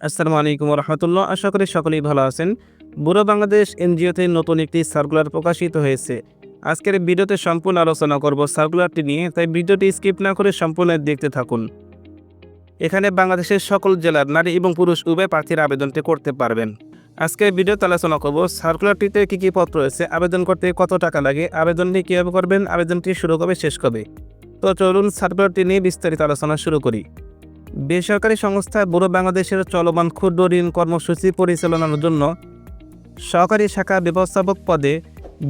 আসসালামু আলাইকুম রহমতুল্লাহ আশা করি সকলেই ভালো আছেন। বুড়ো বাংলাদেশ এনজিওতে নতুন একটি সার্কুলার প্রকাশিত হয়েছে। আজকের ভিডিওতে সম্পূর্ণ আলোচনা করব সার্কুলারটি নিয়ে, তাই ভিডিওটি স্কিপ না করে সম্পূর্ণ দেখতে থাকুন। এখানে বাংলাদেশের সকল জেলার নারী এবং পুরুষ উভয় প্রার্থীর আবেদনটি করতে পারবেন। আজকের ভিডিওতে আলোচনা করব সার্কুলারটিতে কী কী পত্র রয়েছে, আবেদন করতে কত টাকা লাগে, আবেদনটি কীভাবে করবেন, আবেদনটি শুরু কবে, শেষ কবে। তো চলুন সার্কুলারটি নিয়ে বিস্তারিত আলোচনা শুরু করি। বেসরকারি সংস্থা বুড়ো বাংলাদেশের চলমান ক্ষুদ্র ঋণ কর্মসূচি পরিচালনার জন্য সহকারী শাখা ব্যবস্থাপক পদে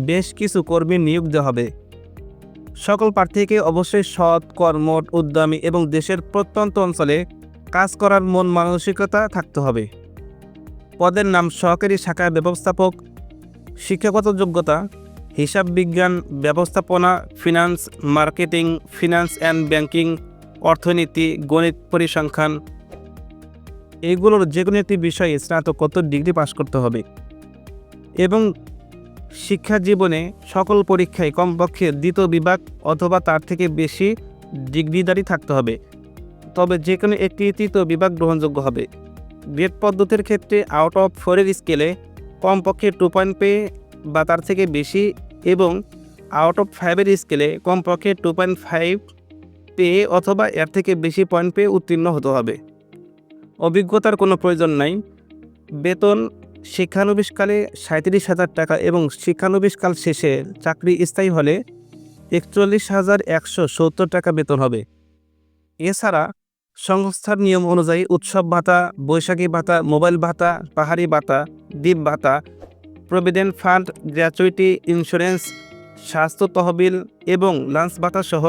বেশ কিছু কর্মী নিয়োগ দেওয়া হবে। সকল প্রার্থীকে অবশ্যই সৎ, কর্মঠ, উদ্যমী এবং দেশের প্রত্যন্ত অঞ্চলে কাজ করার মন মানসিকতা থাকতে হবে। পদের নাম সহকারী শাখা ব্যবস্থাপক, শিক্ষাগত যোগ্যতা, হিসাব বিজ্ঞান, ব্যবস্থাপনা, finance, marketing, finance and banking অর্থনীতি, গণিত পরিসংখ্যান, এগুলোর যে কোনো একটি বিষয়ে স্নাতকোত্তর ডিগ্রি পাশ করতে হবে। এবং শিক্ষা জীবনে সকল পরীক্ষায় কমপক্ষে দ্বিতীয় বিভাগ অথবা তার থেকে বেশি ডিগ্রিধারী থাকতে হবে। তবে যে কোনো একটি তৃতীয় বিভাগ গ্রহণযোগ্য হবে। গ্রেড পদ্ধতির ক্ষেত্রে আউট অফ ফোরের স্কেলে কমপক্ষে টু পয়েন্ট পেয়ে বা তার থেকে বেশি এবং আউট অফ ফাইভের স্কেলে কমপক্ষে টু পয়েন্ট ফাইভ পেয়ে অথবা এর থেকে বেশি পয়েন্ট পেয়ে উত্তীর্ণ হতে হবে। অভিজ্ঞতার কোনো প্রয়োজন নাই। বেতন, শিক্ষানবিশকালে সাঁত্রিশ হাজার টাকা এবং শিক্ষানবিশকাল শেষে চাকরি স্থায়ী হলে একচল্লিশ হাজার একশো সত্তর টাকা বেতন হবে। এছাড়া সংস্থার নিয়ম অনুযায়ী উৎসব ভাতা, বৈশাখী ভাতা, মোবাইল ভাতা, পাহাড়ি ভাতা, দ্বীপ ভাতা, প্রভিডেন্ট ফান্ড, গ্র্যাচুইটি, ইন্স্যুরেন্স, স্বাস্থ্য তহবিল এবং লাঞ্চ ভাতা সহ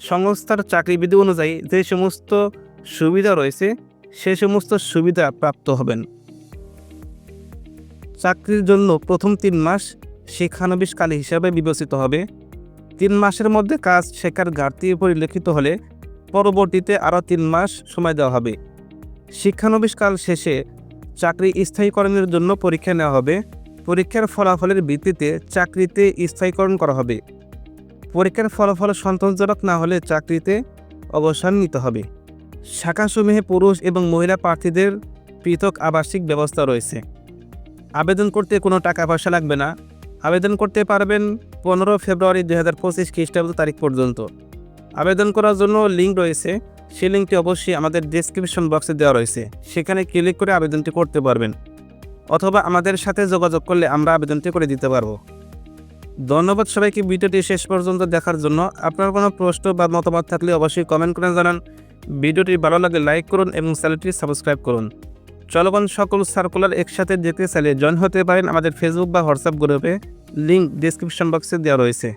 সংস্থার চাকরিবিধি অনুযায়ী যে সমস্ত সুবিধা রয়েছে, সে সমস্ত সুবিধা প্রাপ্ত হবেন। চাকরির জন্য প্রথম তিন মাস শিক্ষানবিশকাল হিসাবে বিবেচিত হবে। তিন মাসের মধ্যে কাজ শেখার ঘাটতি পরিলক্ষিত হলে পরবর্তীতে আরও তিন মাস সময় দেওয়া হবে। শিক্ষানবিশকাল শেষে চাকরি স্থায়ীকরণের জন্য পরীক্ষা নেওয়া হবে। পরীক্ষার ফলাফলের ভিত্তিতে চাকরিতে স্থায়ীকরণ করা হবে। পরীক্ষার ফলাফল সন্তোষজনক না হলে চাকরিতে অবসর নিতে হবে। শাখাসমূহে পুরুষ এবং মহিলা প্রার্থীদের পৃথক আবাসিক ব্যবস্থা রয়েছে। আবেদন করতে কোনো টাকা পয়সা লাগবে না। আবেদন করতে পারবেন পনেরো ফেব্রুয়ারি দুই হাজার পঁচিশ খ্রিস্টাব্দ তারিখ পর্যন্ত। আবেদন করার জন্য লিঙ্ক রয়েছে। সেই লিঙ্কটি অবশ্যই আমাদের ডেসক্রিপশন বক্সে দেওয়া রয়েছে। সেখানে ক্লিক করে আবেদনটি করতে পারবেন। অথবা আমাদের সাথে যোগাযোগ করলে আমরা আবেদনটি করে দিতে পারব। ধন্যবাদ সবাইকে ভিডিওটি শেষ পর্যন্ত দেখার জন্য। আপনার কোনো প্রশ্ন বা মতামত থাকলে অবশ্যই কমেন্ট করে জানান। ভিডিওটি ভালো লাগে লাইক করুন এবং চ্যানেলটি সাবস্ক্রাইব করুন। চলমান সকল সার্কুলার একসাথে দেখতে চাইলে জয়েন হতে পারেন আমাদের ফেসবুক বা হোয়াটসঅ্যাপ গ্রুপে লিঙ্ক ডিসক্রিপশন বক্সে দেওয়া রয়েছে।